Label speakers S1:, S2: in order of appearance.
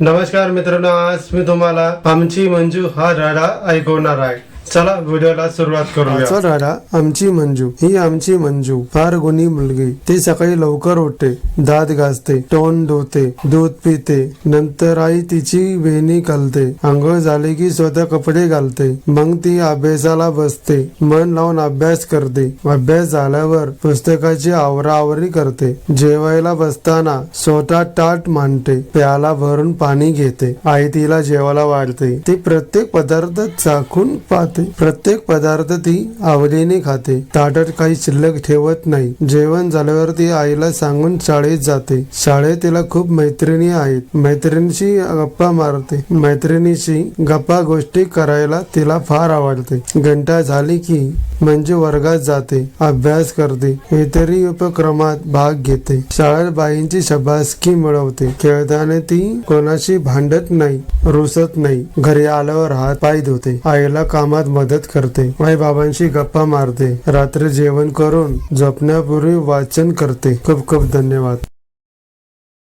S1: नमस्कार मित्रांनो आज मी तुम्हाला आमची मंजू हा राडा ऐकवणार आहे. चला व्हिडिओला सुरुवात करूया.
S2: आजचा आमची मंजू. ही आमची मंजू. फार गुणी मुलगी. ती सकाळी लवकर उठते दात घासते तोंड धुते दूध पिते. नंतर आई तिची वेणी घालते. आंघोळ झाली की स्वतः कपडे घालते. मग ती अभ्यासाला बसते. मन लावून अभ्यास करते. अभ्यास झाल्यावर पुस्तकाची आवराआवरी करते. जेवायला बसताना स्वतः ताट मांडते. प्याला भरून पाणी घेते. आई तिला जेवायला वाढते. ती प्रत्येक पदार्थ चाखून पाहते प्रत्येक पदार्थ ती आवडीने खाते. ताटात काही शिल्लक ठेवत नाही. जेवण झाल्यावर ती आईला सांगून शाळेत जाते. शाळेत तिला खूप मैत्रिणी आहेत. मैत्रिणीशी गप्पा मारते. मैत्रिणीशी गप्पा गोष्टी करायला तिला फार आवडते. घंटा झाली की म्हणजे वर्गात जाते अभ्यास करते इतरही उपक्रमात भाग घेते. शाळेत बाईंची शबासकी मिळवते. खेळताना ती कोणाशी भांडत नाही रुसत नाही घरी आल्यावर हात पाय धुते आईला कामात मदत करते आई बाबांशी गप्पा मारते रात्री जेवण करून झोपण्यापूर्वी वाचन करते. खूप खूप धन्यवाद.